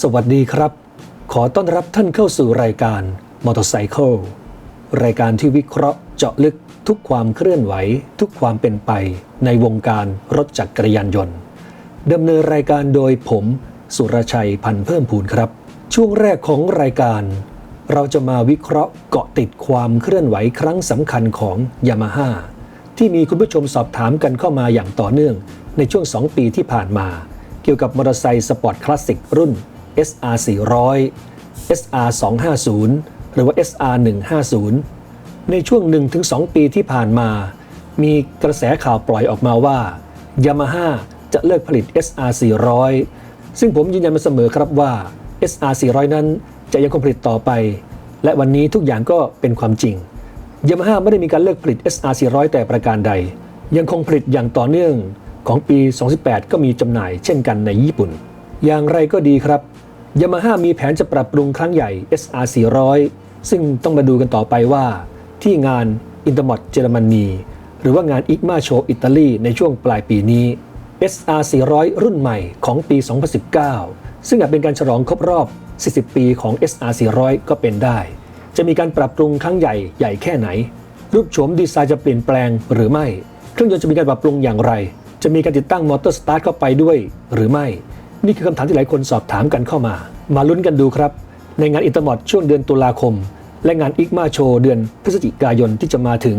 สวัสดีครับ ขอต้อนรับท่านเข้าสู่รายการ Motorcycle รายการที่วิเคราะห์เจาะลึกทุกความเคลื่อนไหว ทุกความเป็นไปในวงการรถจักรยานยนต์ดำเนินรายการโดยผม สุรชัยพันธ์เพิ่มพูนครับ ช่วงแรกของรายการ เราจะมาวิเคราะห์เกาะติดความเคลื่อนไหวครั้งสำคัญของยามาฮ่าที่มีคุณผู้ชมสอบถามกันเข้ามาอย่างต่อเนื่อง ในช่วง 2 ปีที่ผ่านมา เกี่ยวกับมอเตอร์ไซค์สปอร์ตคลาสสิกรุ่น SR 400 SR 250 หรือว่า SR 150 ในช่วง 1-2 ปีที่ผ่านมา มีกระแสข่าวปล่อยออกมาว่า Yamaha จะเลิกผลิต SR 400 ซึ่งผมยืนยันมาเสมอครับว่า SR 400 นั้นจะยังคงผลิตต่อไป และวันนี้ทุกอย่างก็เป็นความจริง Yamaha ไม่ได้มีการเลิกผลิต SR 400 แต่ประการใด ยังคงผลิตอย่างต่อเนื่องของปี 2018 ก็มีจำหน่ายเช่นกันในญี่ปุ่น อย่างไรก็ดีครับ Yamaha มีแผนจะปรับปรุงครั้งใหญ่ SR 400ซึ่งต้องมาดูกันต่อไปว่า ที่งานอินเตอร์มอตเยอรมนีหรือว่างานอิกมาโชอิตาลีในช่วงปลายปีนี้ SR 400รุ่นใหม่ของปี 2019 ซึ่งอาจเป็นการฉลองครบรอบ 40 ปีของ SR 400ก็เป็นได้ จะมีการปรับปรุงครั้งใหญ่ใหญ่แค่ไหน รูปโฉมดีไซน์จะเปลี่ยนแปลงหรือไม่ เครื่องยนต์จะมีการปรับปรุงอย่างไร จะมีการติดตั้งมอเตอร์สตาร์ทเข้าไปด้วยหรือไม่ นี่คือคำถามที่หลายคนสอบถามกันเข้ามา มาลุ้นกันดูครับ ในงานอินเตอร์มอตช่วงเดือนตุลาคม และงานอิกมาโชเดือนพฤศจิกายนที่จะมาถึง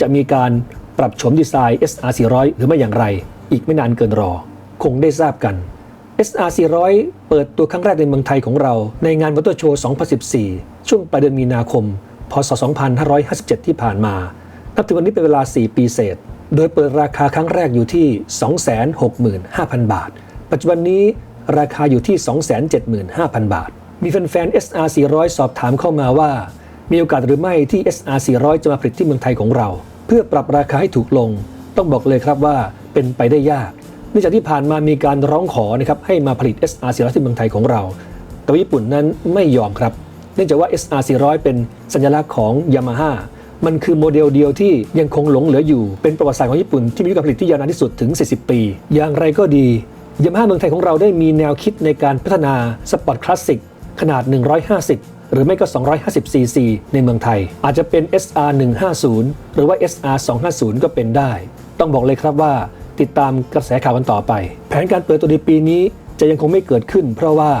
จะมีการปรับโฉมดีไซน์ SR 400หรือไม่อย่างไร อีกไม่นานเกินรอ คงได้ทราบกัน SR 400เปิดตัวครั้งแรกในเมืองไทยของเรา ในงานมอเตอร์โชว์2014 ช่วงปลายเดือนมีนาคม พศ 2557 ที่ผ่านมา นับถึงวันนี้เป็นเวลา 4 ปีเศษ โดยเปิดราคาครั้งแรกอยู่ที่ 265,000 บาท ปัจจุบันนี้ราคาอยู่ที่ 275,000 บาท มีแฟนๆ SR 400 สอบถามเข้ามาว่า มีโอกาสหรือไม่ที่ SR 400 จะมาผลิตที่เมืองไทยของเรา เพื่อปรับราคาให้ถูกลง ต้องบอกเลยครับว่าเป็นไปได้ยากเนื่องจากที่ผ่านมามีการร้องขอนะครับให้มาผลิต SR 400 ที่เมืองไทยของเรา แต่ว่าญี่ปุ่นนั้นไม่ยอมครับ เนื่องจากว่า SR 400 เป็นสัญลักษณ์ของ Yamaha มันคือโมเดลเดียวที่ยังคงหลงเหลืออยู่ เป็นประวัติศาสตร์ของญี่ปุ่นที่มีอายุการผลิตที่ยาวนานที่สุดถึง 40 ปี อย่างไรก็ดี Yamaha เมืองไทยของเราได้มีแนวคิดในการพัฒนาสปอร์ตคลาสสิกขนาด 150 หรือไม่ก็ 250ซีซีในเมืองไทย อาจจะเป็น SR 150 หรือว่า SR 250 ก็เป็นได้ ต้องบอกเลยครับว่าติดตามกระแสข่าวกันต่อไป แผนการเปิดตัวในปีนี้จะยังคงไม่เกิดขึ้น เพราะว่า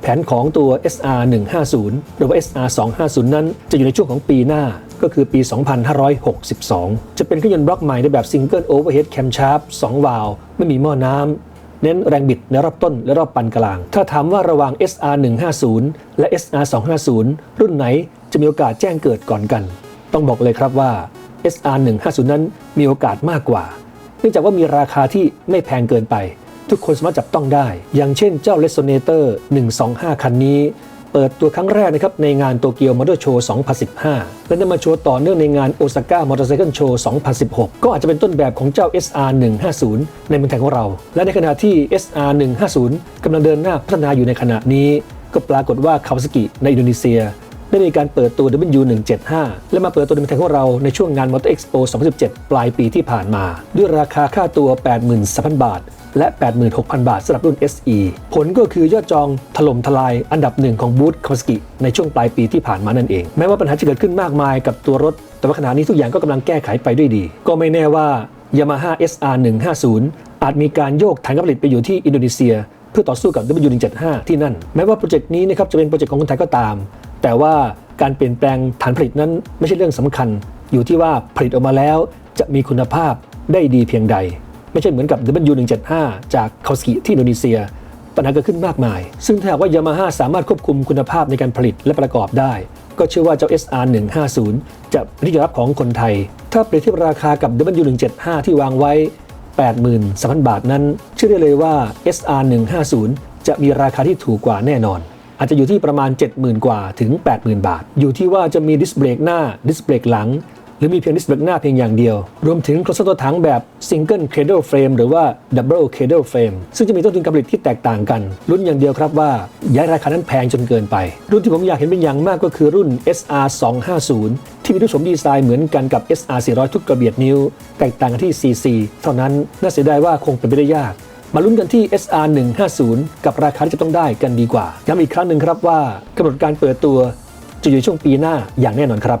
แผนของตัว SR 150 หรือว่า SR 250 นั้นจะอยู่ในช่วงของปีหน้าก็คือปี 2562 จะเป็นเครื่องยนต์บล็อกใหม่ในแบบซิงเกิลโอเวอร์เฮดแคมชาร์ป2วาล์วไม่มีหม้อน้ำ เน้นแรงบิดในรอบต้นและรอบปานกลาง ถ้าถามว่าระหว่าง SR 150และ SR 250รุ่นไหนจะมีโอกาสแจ้งเกิดก่อนกัน ต้องบอกเลยครับว่า SR 150นั้นมีโอกาสมากกว่า เนื่องจากว่ามีราคาที่ไม่แพงเกินไป ทุกคนสามารถจับต้องได้ อย่างเช่นเจ้า Resonator 125 คันนี้ เปิดตัวครั้งแรกนะครับในงานโตเกียวมอเตอร์โชว์ 2015 และนำมาโชว์ต่อเนื่องในงานโอซาก้ามอเตอร์ไซค์โชว์ 2016 ก็อาจจะเป็นต้นแบบของเจ้า SR 150ในเมืองไทยของเรา และในขณะที่ SR 150กำลังเดินหน้าพัฒนาอยู่ในขณะนี้ ก็ปรากฏว่าคาวาซากิในอินโดนีเซีย ได้มีการเปิดตัว W175 และมาเปิดตัวในเมืองไทยของเราในช่วงงาน Motor Expo 2017 ปลายปีที่ผ่านมา ด้วยราคาค่าตัว 83,000 บาท และ 86,000 บาทสำหรับรุ่น SE ผลก็คือยอดจองถล่มทลายอันดับหนึ่งของบูธคาวาซากิในช่วงปลายปีที่ผ่านมานั่นเอง แม้ว่าปัญหาจะเกิดขึ้นมากมายกับตัวรถ แต่ว่าขณะนี้ทุกอย่างก็กำลังแก้ไขไปด้วยดี ก็ไม่แน่ว่า Yamaha SR 150อาจมีการโยกฐานการผลิตไปอยู่ที่อินโดนีเซีย เพื่อต่อสู้กับ W175 ที่นั่น แม้ว่าโปรเจกต์นี้นะครับจะเป็นโปรเจกต์ของคนไทยก็ตาม แต่ว่าการเปลี่ยนแปลงฐานผลิตนั้นไม่ใช่เรื่องสำคัญ อยู่ที่ว่าผลิตออกมาแล้วจะมีคุณภาพได้ดีเพียงใด ไม่ใช่เหมือนกับ W175 จากคาสกิที่อินโดนีเซีย ปัญหาเกิดขึ้นมากมาย ซึ่งถ้าหากว่ายามาฮ่าสามารถควบคุมคุณภาพในการผลิตและประกอบได้ ก็เชื่อว่าเจ้า SR 150 จะเป็นที่ยอมรับของคนไทย ถ้าเปรียบเทียบราคากับ W175 ที่วางไว้ 83,000 บาทนั้นเชื่อได้เลยว่า SR 150 จะมีราคาที่ถูกกว่าแน่นอน อาจจะอยู่ที่ประมาณ 70,000 กว่าถึง 80,000 บาท อยู่ที่ว่าจะมีดิสเบรกหน้าดิสเบรกหลัง หรือมีเพียงดิสเบรกหน้าเพียงอย่างเดียว รวมถึงโครงสร้างตัวถังแบบซิงเกิลเคเด e เฟรมหรือว่าดับเบิลเคเด e เฟรมซึ่งจะมีต้นทุนการผลิตที่แตกต่างกัน รุ่นอย่างเดียวครับว่าย้ายราคานั้นแพงจนเกินไป รุ่นที่ผมอยากเห็นเป็นอย่างมากก็คือรุ่น SR 250ที่มีรูปโฉมดีไซน์เหมือนกันกับ SR 400ทุกกระเบียดนิ้ว แตกต่างกันที่ CC เท่านั้นน่าเสียดายว่าคงเป็นไปได้ยาก มาลุ้นกันที่ SR 150กับราคาที่จะต้องได้กันดีกว่าย้ำอีกครั้งหนึ่งครับว่ากำหนดการเปิดตัวจะอยู่ช่วงปีหน้าอย่างแน่นอนครับ